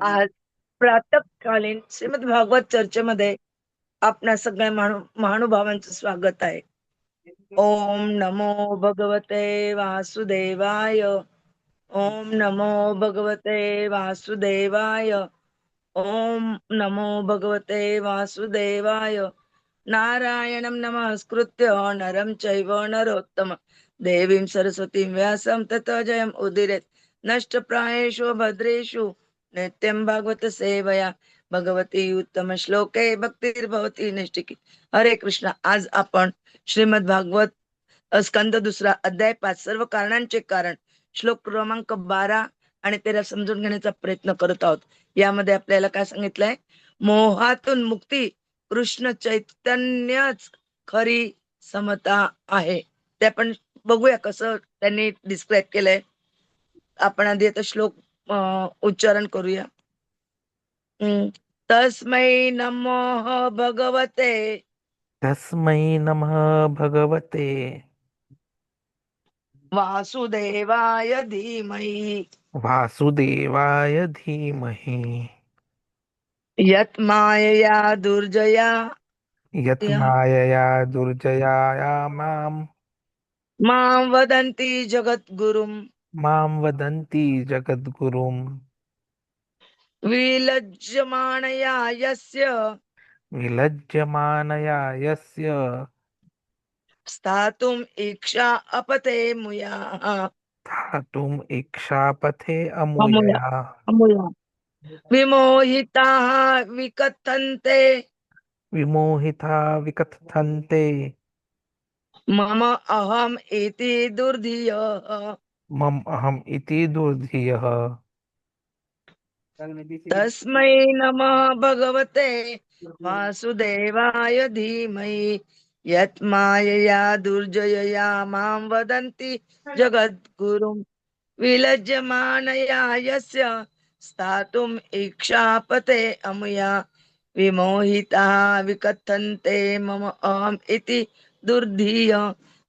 आज प्रातकालीन श्रीमद भागवत चर्चेमध्ये आपणा सगळ्या महानुभावांचं स्वागत आहे. ओम नमो भगवते वासुदेवाय. ओम नमो भगवते वासुदेवाय. ओम नमो भगवते वासुदेवाय. नारायणं नमस्कृत्य नरं चैव नरोत्तम. देवीं सरस्वतीं व्यासं ततो जयम् उदिरेत्। नष्टप्रायेषु भद्रेषु नित्यं भागवत सेवया। भगवती उत्तम श्लोके भक्तिर्भवती निष्ठिकी। हरे कृष्ण आज आपण श्रीमद भागवत स्कंद दुसरा अध्याय पाच सर्व कारणांचे कारण श्लोक क्रमांक बारा आणि तेरा समजून घेण्याचा प्रयत्न करत आहोत. यामध्ये आपल्याला काय सांगितलंय? मोहातून मुक्ती कृष्ण चैतन्यच खरी समता आहे. ते आपण बघूया कसं त्यांनी डिस्क्राईब केलंय. आपण आधी आता श्लोक उच्चारण करूया. तस्मै नमो भगवते. तस्मै नमः भगवते. वासुदेवाय धीमहि. वासुदेवाय धीमहि. यत् मायया दुर्जया. यत् या. मायया दुर्जयाया मां वदन्ति जगद्गुरुम्। मां वदन्ति जगद्गुरुं विलज्जमानया यस्य विलज्यमानया यस्य स्थातुम् इच्छा अपते मुया। धातुम् इक्षापथे अमुया। विमोहिताः विकथन्ते। विमोहिता विकथन्ते। मम अहम् इति दुर्धियः। मम अहम् इति दुर्धियः। तस्मै नमः भगवते वासुदेवाय धीमहि। यत् मायया दुर्जयया मां वदन्ति जगद्गुरुम् विलज्जमानया यस्य स्थातुम् इच्छापते अमुया। विमोहिताः विकथन्ते मम अहम् इति दुर्धीय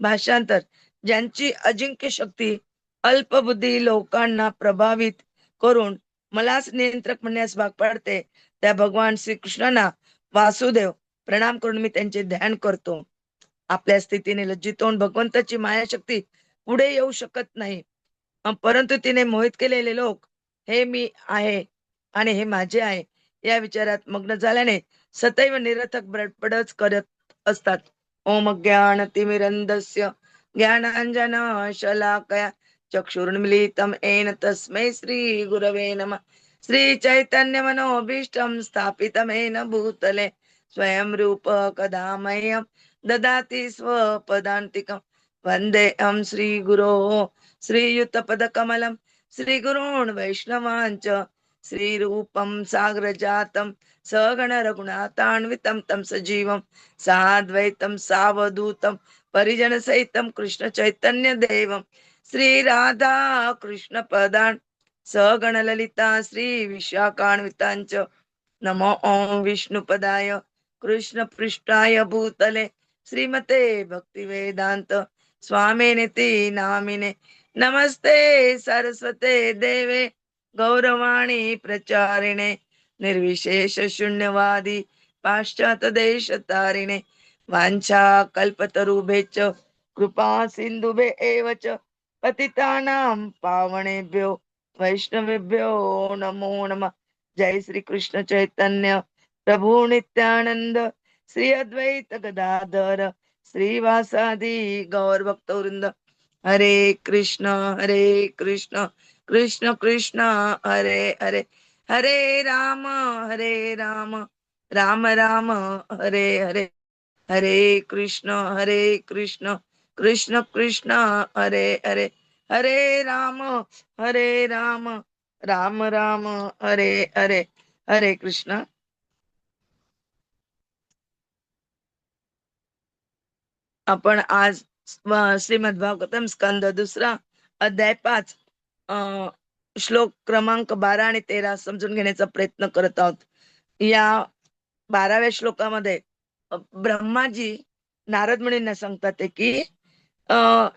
भाषांतर. ज्यांची अजिंक्य शक्ती अल्पबुद्धी लोकांना प्रभावित करून मलाच नियंत्रक म्हणण्यास भाग पाडते त्या भगवान श्रीकृष्णांना वासुदेव प्रणाम करून मी त्यांचे ध्यान करतो. आपल्या स्थितीने लज्जित होऊन भगवंताची मायाशक्ती पुढे येऊ शकत नाही. परंतु तिने मोहित केलेले लोक हे मी आहे आणि हे माझे आहे या विचारात मग्न झाल्याने सदैव निरर्थक बडबडच करत असतात. ओम ज्ञानतिमिरन्दस्य तिमिरंदस्य ज्ञानांजन शलाकया येन तस्मै श्रीगुरवे नमः। श्री स्थापितमेन भूतले स्वयं रूप कदा मह्यं ददाति स्वपदान्तिकं। वन्देऽहं श्रीगुरो श्रीयुतपदकमलं श्रीगुरून् वैष्णवाञ्च श्रीरूपं साग्रजातं सगणरघुनाथान्वितं तं सजीवं साद्वैतं सावधूतं परिजनसहितं कृष्ण श्रीराधा कृष्णपदान् सगणललिता राधा नमो ॐ विष्णुपदाय कृष्णपृष्ठाय भूतले श्रीमते भक्तिवेदान्त स्वामिनिति नामिने नमस्ते सरस्वते देवे गौरवाणी प्रचारिणे निर्विशेष शून्यवादी पाश्चात देश तारिणे वाञ्छा कल्पतरुभेच कृपा सिन्धुभे एव च पतितानां पावणेभ्यो वैष्णवेभ्यो नमो नमः जय श्री कृष्ण चैतन्य प्रभु नित्यानंद श्री अद्वैत गदाधर श्रीवासादि गौर भक्तवृंद हरे कृष्ण हरे कृष्ण कृष्ण कृष्ण हरे हरे हरे राम हरे राम राम राम हरे हरे हरे कृष्ण हरे कृष्ण कृष्ण कृष्ण हरे हरे हरे राम हरे राम राम राम हरे हरे हरे कृष्ण। आपण आज श्रीमद भागवतम स्कंद दुसरा अध्याय पाच श्लोक क्रमांक बारा आणि तेरा समजून घेण्याचा प्रयत्न करत आहोत. या बाराव्या श्लोकामध्ये ब्रह्माजी नारद मुनींना सांगतात की अं,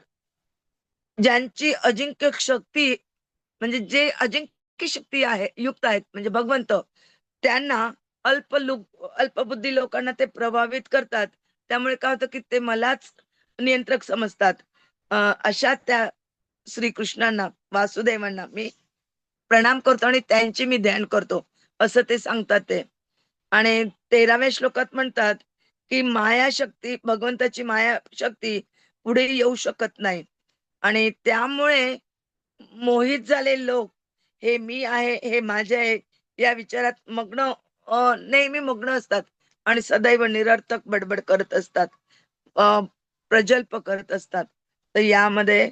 ज्यांची अजिंक्य शक्ती म्हणजे जे अजिंक्य शक्ती आहे युक्त आहेत म्हणजे भगवंत त्यांना अल्प लोक अल्पबुद्धी लोकांना ते प्रभावित करतात. त्यामुळे काय होतं की ते मलाच नियंत्रक समजतात. अशा त्या श्रीकृष्णांना वासुदेवांना मी प्रणाम करतो आणि त्यांची मी ध्यान करतो. असं ते सांगतात ते. आणि तेराव्या श्लोकात म्हणतात की माया शक्ती भगवंताची माया शक्ती पुढे येऊ शकत नाही. आणि त्यामुळे मोहित झालेले लोक हे मी आहे हे माझे आहे या विचारात मग्न नेहमी मग्न असतात आणि सदैव निरर्थक बडबड करत असतात. प्रजल्प करत असतात. तर यामध्ये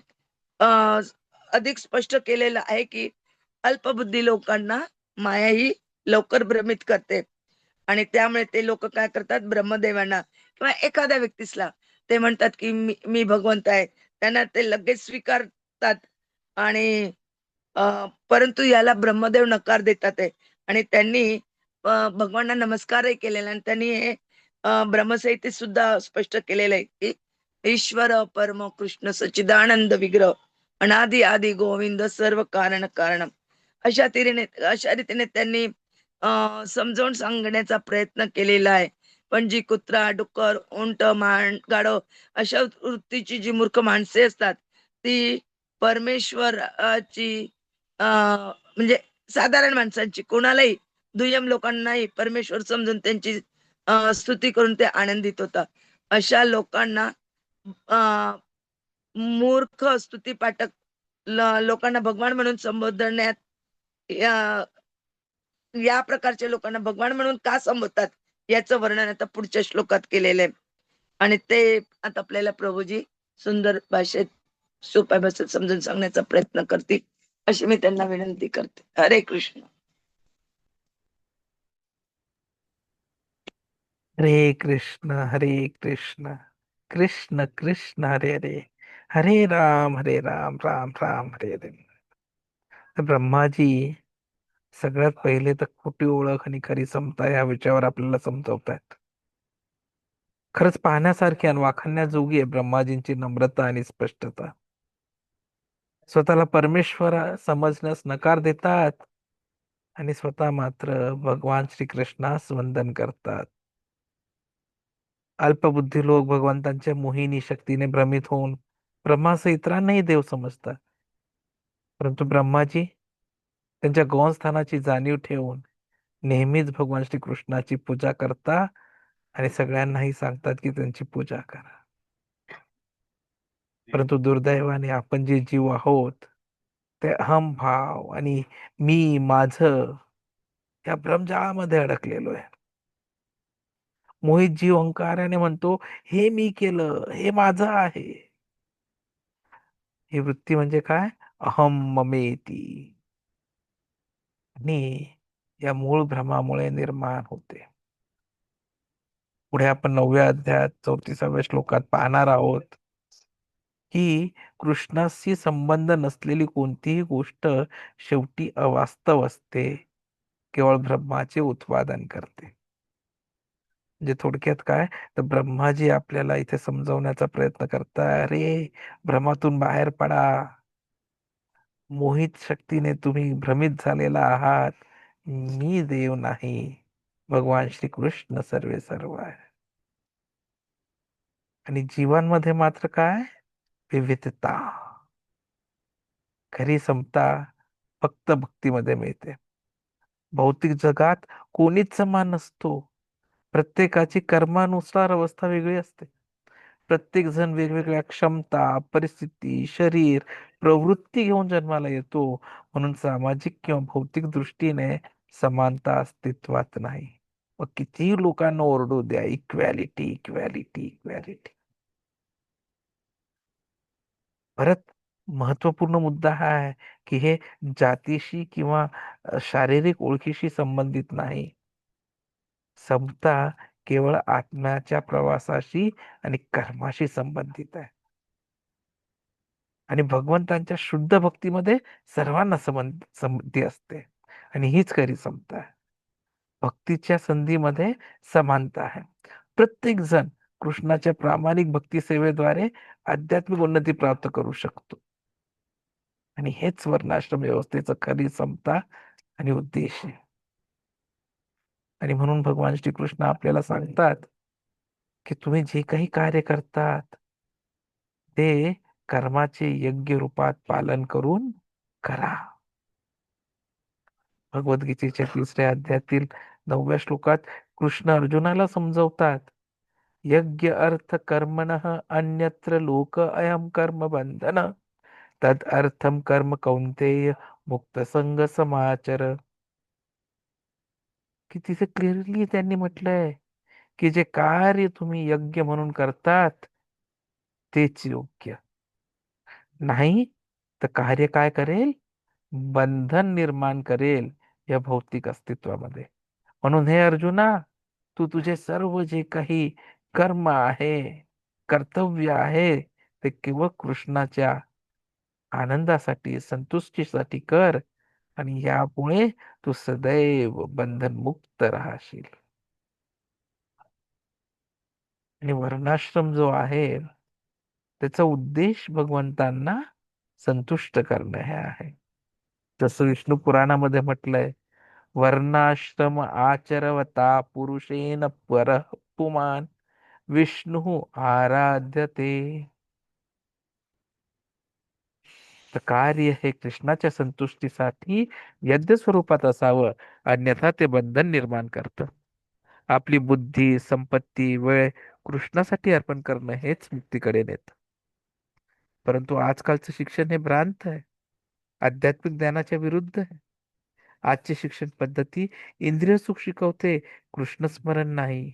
अधिक स्पष्ट केलेलं आहे की अल्पबुद्धी लोकांना माया ही लवकर भ्रमित करते. आणि त्यामुळे ते लोक काय करतात? ब्रह्मदेवांना किंवा एखाद्या व्यक्तीसला ते म्हणतात की मी मी भगवंत आहे. त्यांना ते लगेच स्वीकारतात. आणि परंतु याला ब्रह्मदेव नकार देतात आहे आणि त्यांनी भगवानना नमस्कारही केलेला आणि त्यांनी हे अं, सुद्धा स्पष्ट केलेलं आहे की ईश्वर परम कृष्ण सच्चिदानंद विग्रह. अनादि आदि गोविंद सर्व कारण कारण. अशा तिरीने अशा रीतीने त्यांनी अं, समजावून सांगण्याचा प्रयत्न केलेला आहे. पण जी कुत्रा डुक्कर उंट मान गाढव अशा वृत्तीची जी मूर्ख माणसे असतात ती परमेश्वराची अं, म्हणजे साधारण माणसांची कोणालाही दुय्यम लोकांनाही परमेश्वर समजून त्यांची स्तुती करून ते आनंदित होतात. अशा लोकांना अं, मूर्ख स्तुती पाठक. लोकांना भगवान म्हणून संबोधण्यात या या प्रकारच्या लोकांना भगवान म्हणून का संबोधतात याचं वर्णन आता पुढच्या श्लोकात केलेलं आहे. आणि ते आता आपल्याला प्रभूजी सुंदर भाषेत सोप्या भाषेत समजून सांगण्याचा प्रयत्न करतील. अशी मी त्यांना विनंती करते. हरे कृष्ण. हरे कृष्ण हरे कृष्ण. कृष्ण कृष्ण हरे हरे. हरे राम हरे राम राम राम हरे हरे. ब्रह्माजी सगळ्यात पहिले तर खोटी ओळख आणि खरी समता या विषयावर आपल्याला समजवतायत. खरंच पाहण्यासारखी आणि वाखाणण्याजोगी आहे ब्रह्माजींची नम्रता आणि स्पष्टता. स्वतःला परमेश्वर समजण्यास नकार देतात आणि स्वतः मात्र भगवान श्रीकृष्णास वंदन करतात. अल्पबुद्धी लोक भगवंतांच्या मोहिनी शक्तीने भ्रमित होऊन ब्रह्मासह इतरांनाही देव समजतात. परंतु ब्रह्माजी त्यांच्या गौणस्थानाची जाणीव ठेवून नेहमीच भगवान श्रीकृष्णाची पूजा करता आणि सगळ्यांनाही सांगतात की त्यांची पूजा करा. परंतु दुर्दैवाने आपण जे जीव आहोत ते अहम भाव आणि मी माझ या भ्रमजाळामध्ये अडकलेलो आहे. मोहित जीव अहंकाराने म्हणतो हे मी केलं हे माझं आहे. ही वृत्ती म्हणजे काय? अहम ममेती. आणि या मूळ भ्रमामुळे निर्माण होते. पुढे आपण नवव्या अध्यायात चौतीसाव्या श्लोकात पाहणार आहोत की कृष्णाशी संबंध नसलेली कोणतीही गोष्ट शेवटी अवास्तव असते केवळ ब्रह्माचे उत्पादन करते. म्हणजे थोडक्यात काय? तर ब्रह्माजी आपल्याला इथे समजवण्याचा प्रयत्न करताय. अरे भ्रमातून बाहेर पडा. मोहित शक्तीने तुम्ही भ्रमित झालेला आहात. मी देव नाही. भगवान श्रीकृष्ण सर्वे सर्व आहे आणि जीवांमध्ये मात्र काय? विविधता. खरी समता फक्त भक्तीमध्ये मिळते. भौतिक जगात कोणीच समान नसतो. प्रत्येकाची कर्मानुसार अवस्था असते. प्रत्येक जण वेगवेगळ्या क्षमता, परिस्थिती, शरीर, प्रवृत्ती घेऊन जन्माला येतो. म्हणून सामाजिक किंवा भौतिक दृष्टीने समानता अस्तित्वात नाही. मग कितीही लोकांना ओरडू द्या इक्वॅलिटी इक्वॅलिटी इक्वॅलिटी परत महत्वपूर्ण मुद्दा हा आहे की हे जातीशी किंवा शारीरिक ओळखीशी संबंधित नाही. समता केवळ आत्म्याच्या प्रवासाशी आणि कर्माशी संबंधित आहे. आणि भगवंतांच्या शुद्ध भक्तीमध्ये सर्वांना संबंध संबंधी असते. आणि हीच खरी समता आहे. भक्तीच्या संधीमध्ये समानता आहे. प्रत्येक जण कृष्णाच्या प्रामाणिक भक्ती सेवेद्वारे आध्यात्मिक उन्नती प्राप्त करू शकतो. आणि हेच वर्णाश्रम व्यवस्थेचं खरी समता आणि उद्देश आहे. आणि म्हणून भगवान श्रीकृष्ण आपल्याला सांगतात की तुम्ही जे काही कार्य करतात ते कर्माचे योग्य रूपात पालन करून करा. भगवद्गीतेच्या तिसऱ्या अध्यायातील नवव्या श्लोकात कृष्ण अर्जुनाला समजवतात यज्ञ अर्थ कर्मण अन्यत्र लोक अयम कर्म बंधन तद अर्थम कर्म कौंतेय मुक्त संग समाचर. की तिथे क्लिअरली त्यांनी म्हटलंय की जे कार्य तुम्ही यज्ञ म्हणून करतात तेच योग्य. नाही तर कार्य काय करेल? बंधन निर्माण करेल या भौतिक अस्तित्वामध्ये. म्हणून हे अर्जुना तू तुझे सर्व जे काही कर्म आहे कर्तव्य आहे ते केवळ कृष्णाच्या आनंदासाठी संतुष्टीसाठी कर. आणि यामुळे तू सदैव बंधन मुक्त राहशील. आणि वर्णाश्रम जो आहे त्याचा उद्देश भगवंतांना संतुष्ट करणं हे आहे. जसं विष्णू पुराणामध्ये म्हटलंय वर्णाश्रम आचरवता पुरुषेन पर पुमान विष्णू आराध्यते. तर कार्य हे कृष्णाच्या संतुष्टीसाठी यज्ञ स्वरूपात असावं अन्यथा ते बंधन निर्माण करतं. आपली बुद्धी संपत्ती वेळ कृष्णासाठी अर्पण करणं हेच मुक्तीकडे नेत. परंतु आजकालचं शिक्षण हे भ्रांत आहे. आध्यात्मिक ज्ञानाच्या विरुद्ध आहे. आजची शिक्षण पद्धती इंद्रिय सुख शिकवते कृष्ण स्मरण नाही.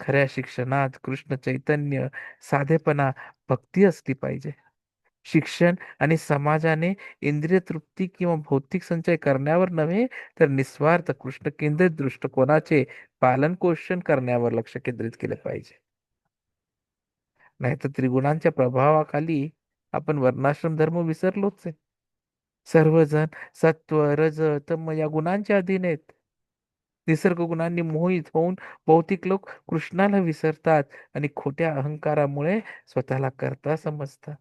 खऱ्या शिक्षणात कृष्ण चैतन्य साधेपणा भक्ती असली पाहिजे. शिक्षण आणि समाजाने इंद्रिय तृप्ती किंवा भौतिक संचय करण्यावर नव्हे तर निस्वार्थ कृष्ण केंद्रित दृष्टिकोनाचे पालन पोषण करण्यावर लक्ष केंद्रित केले पाहिजे. नाहीतर त्रिगुणांच्या प्रभावाखाली आपण वर्णाश्रम धर्म विसरलोच आहे. सर्वजण सत्व रज तम या गुणांच्या अधीन आहेत निसर्ग गुणांनी मोहित होऊन भौतिक लोक कृष्णाला विसरतात आणि खोट्या अहंकारामुळे स्वतःला करता समजतात.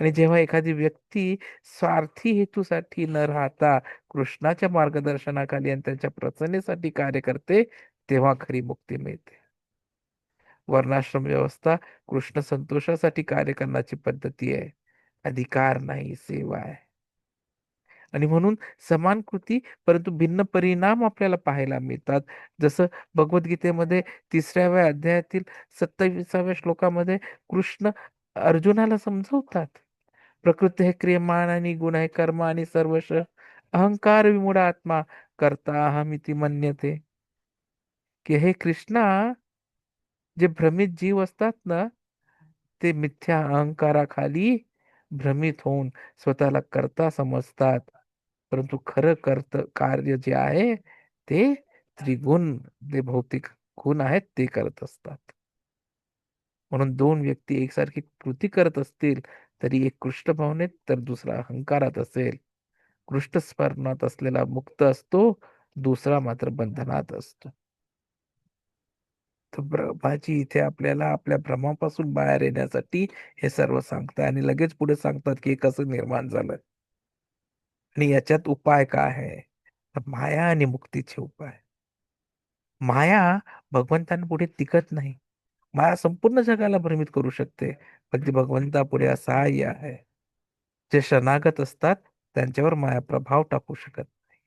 आणि जेव्हा एखादी व्यक्ती स्वार्थी हेतूसाठी न राहता कृष्णाच्या मार्गदर्शनाखाली आणि त्यांच्या प्रसन्नेसाठी कार्य करते तेव्हा खरी मुक्ती मिळते. वर्णाश्रम व्यवस्था कृष्ण संतोषासाठी कार्य करण्याची पद्धती आहे. अधिकार नाही सेवा आहे. आणि म्हणून समान कृती परंतु भिन्न परिणाम आपल्याला पाहायला मिळतात. जसं भगवद्गीतेमध्ये तिसऱ्याव्या अध्यायातील सत्ताविसाव्या श्लोकामध्ये कृष्ण अर्जुनाला समजवतात. प्रकृती हे क्रियमान आणि गुण आहे कर्म आणि सर्वश. अहंकार विमुड आत्मा करता अहमिती मन्यते. की हे कृष्णा जे भ्रमित जीव असतात ना ते मिथ्या अहंकाराखाली भ्रमित होऊन स्वतःला करता समजतात. परंतु खरं करत कार्य जे आहे ते त्रिगुण जे भौतिक गुण आहेत ते करत असतात. म्हणून दोन व्यक्ती एकसारखी कृती करत असतील तरी एक कृष्ण भावनेत तर दुसरा अहंकारात असेल. कृष्ण स्मरणात असलेला मुक्त असतो दुसरा मात्र बंधनात असतो. तर ब्रह्माजी इथे आपल्याला आपल्या भ्रमापासून बाहेर येण्यासाठी हे सर्व सांगतात आणि लगेच पुढे सांगतात की कसं निर्माण झालं. आणि याच्यात उपाय काय आहे? तर माया आणि मुक्तीचे उपाय. माया भगवंतांपुढे टिकत नाही. माया संपूर्ण जगाला भ्रमित करू शकते. पण ती भगवंतापुढे असहाय्य आहे. जे शरणागत असतात त्यांच्यावर माया प्रभाव टाकू शकत नाही.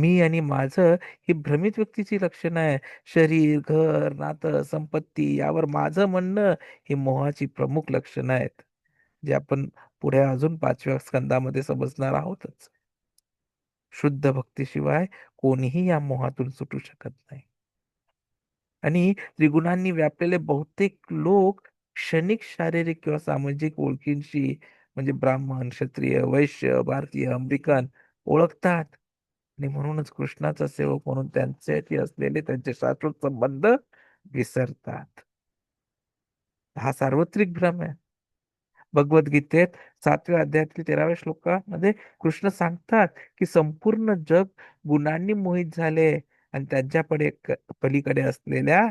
मी आणि माझं ही भ्रमित व्यक्तीची लक्षणं आहे. शरीर घर नातं संपत्ती यावर माझं म्हणणं ही मोहाची प्रमुख लक्षणं आहेत. जे आपण पुढे अजून पाचव्या स्कंदामध्ये समजणार आहोतच. शुद्ध भक्तीशिवाय कोणीही या मोहातून सुटू शकत नाही. आणि त्रिगुणांनी व्यापलेले बहुतेक लोक क्षणिक शारीरिक किंवा सामाजिक ओळखींशी म्हणजे ब्राह्मण क्षत्रिय वैश्य भारतीय अमेरिकन ओळखतात. आणि म्हणूनच कृष्णाचा सेवक म्हणून त्यांच्याशी असलेले त्यांचे शाश्वत संबंध विसरतात. हा सार्वत्रिक भ्रम आहे. भगवद्गीतेत सातव्या अध्यायातील तेराव्या श्लोकामध्ये कृष्ण सांगतात की संपूर्ण जग गुणांनी मोहित झाले आणि त्यांच्याकडे पलीकडे असलेल्या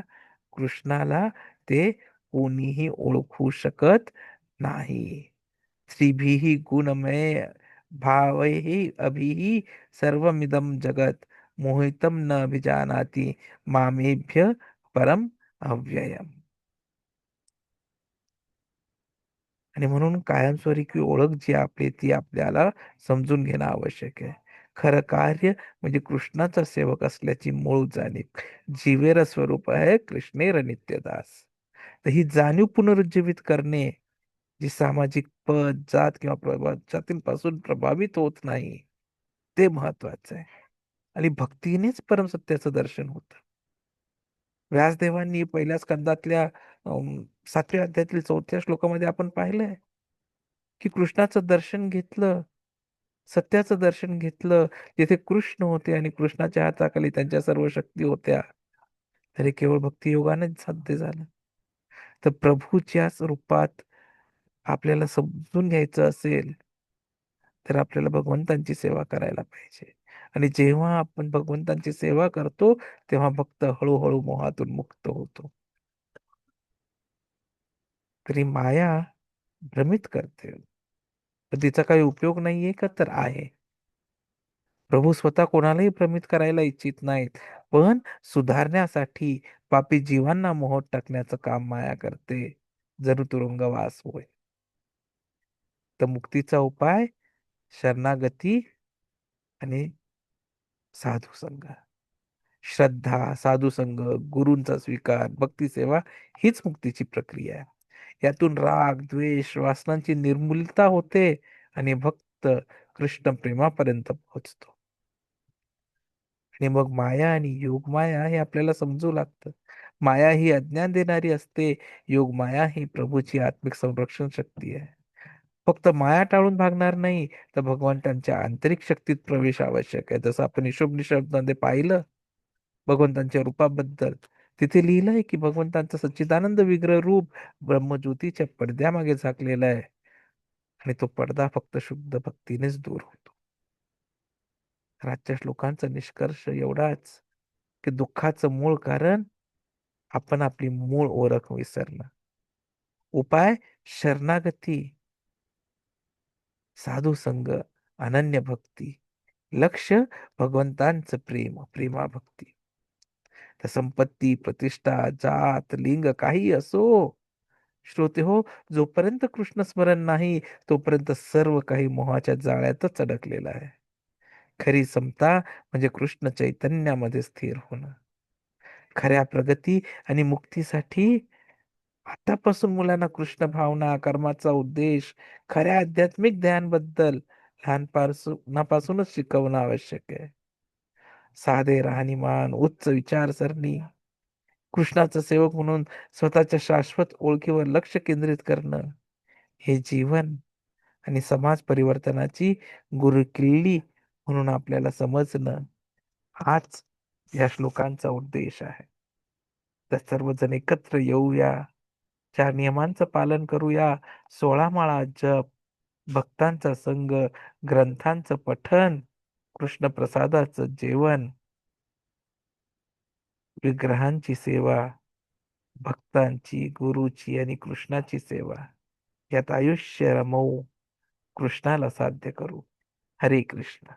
कृष्णाला ते कोणीही ओळखू शकत नाही. श्रीभीही गुणमय भावैः अभिही सर्वमिदं जगत मोहितं न अभिजानाति मामेभ्य परम अव्ययम. आणि म्हणून कायमस्वरूपी ओळख जी आपली ती आपल्याला समजून घेणं आवश्यक आहे. खरं कार्य म्हणजे कृष्णाचा सेवक असल्याची मूळ जाणीव. जीवेर स्वरूप आहे कृष्णेर नित्यदास. तर ही जाणीव पुनरुज्जीवित करणे जी सामाजिक पद जात किंवा प्रभाव जातींपासून प्रभावित होत नाही ते महत्वाचं आहे. आणि भक्तीनेच परमसत्याचं दर्शन होतं. व्यासदेवांनी पहिल्या स्कंदातल्या सातव्या अध्यायातील चौथ्या श्लोकामध्ये आपण पाहिलंय की कृष्णाचं दर्शन घेतलं सत्याचं दर्शन घेतलं जिथे कृष्ण होते आणि कृष्णाच्या हाताखाली त्यांच्या सर्व शक्ती होत्या तरी केवळ भक्तियोगानेच साध्य झालं. तर प्रभूच्याच रूपात आपल्याला समजून घ्यायचं असेल तर आपल्याला भगवंतांची सेवा करायला पाहिजे. आणि जेव्हा आपण भगवंतांची सेवा करतो तेव्हा भक्त हळूहळू मोहातून मुक्त होतो. तरी माया भ्रमित करते. पण तिचा काही उपयोग नाहीये का? तर आहे. प्रभू स्वतः कोणालाही भ्रमित करायला इच्छित नाहीत पण सुधारण्यासाठी पापी जीवांना मोहत टाकण्याचं काम माया करते जरू तुरुंगवास होय. तर मुक्तीचा उपाय शरणागती आणि साधू संघ. श्रद्धा साधू संघ गुरूंचा स्वीकार भक्ती सेवा हीच मुक्तीची प्रक्रिया आहे. यातून राग द्वेष वासनांची निर्मूलता होते आणि भक्त कृष्ण प्रेमापर्यंत पोहोचतो. आणि मग माया आणि योग माया हे आपल्याला समजू लागतं. माया ही अज्ञान देणारी असते योग माया ही प्रभूची आत्मिक संरक्षण शक्ती आहे. फक्त माया टाळून भागणार नाही तर भगवान त्यांच्या आंतरिक शक्तीत प्रवेश आवश्यक आहे. जसं आपण हिशोब हिशोबनिशबमध्ये पाहिलं भगवंतांच्या रूपाबद्दल तिथे लिहिलं आहे की भगवंतांचा सच्चिदानंद विग्रह रूप ब्रह्मज्योतीच्या पडद्यामागे झाकलेला आहे. आणि तो पडदा फक्त शुद्ध भक्तीनेच दूर होतो. राजच्या श्लोकांचा निष्कर्ष एवढाच की दुःखाचं मूळ कारण आपण आपली मूळ ओळख विसरणं उपाय शरणागती साधू संघ अनन्य भक्ती लक्ष भगवंतांचं प्रेम प्रेमा भक्ती तर संपत्ती प्रतिष्ठा जात लिंग काही असो. श्रोते हो जोपर्यंत कृष्ण स्मरण नाही तोपर्यंत सर्व काही मोहाच्या जाळ्यातच अडकलेलं आहे. खरी समता म्हणजे कृष्ण चैतन्यामध्ये स्थिर होणं. खऱ्या प्रगती आणि मुक्तीसाठी आतापासून मुलांना कृष्ण भावना कर्माचा उद्देश खऱ्या आध्यात्मिक ध्यानबद्दल लहानपासूनच शिकवणं आवश्यक आहे. साधे राहणीमान उच्च विचारसरणी. कृष्णाचं सेवक म्हणून स्वतःच्या शाश्वत ओळखीवर लक्ष केंद्रित करणं. हे जीवन आणि समाज परिवर्तनाची गुरुकिल्ली म्हणून आपल्याला समजणं हाच या श्लोकांचा उद्देश आहे. तर सर्वजण एकत्र येऊया. चार नियमांचं पालन करूया सोळा माळा जप भक्तांचा संग ग्रंथांचं पठन कृष्ण प्रसादाचं जेवण. विग्रहांची सेवा भक्तांची गुरुची आणि कृष्णाची सेवा. यात आयुष्य रमवू कृष्णाला साध्य करू. हरे कृष्ण.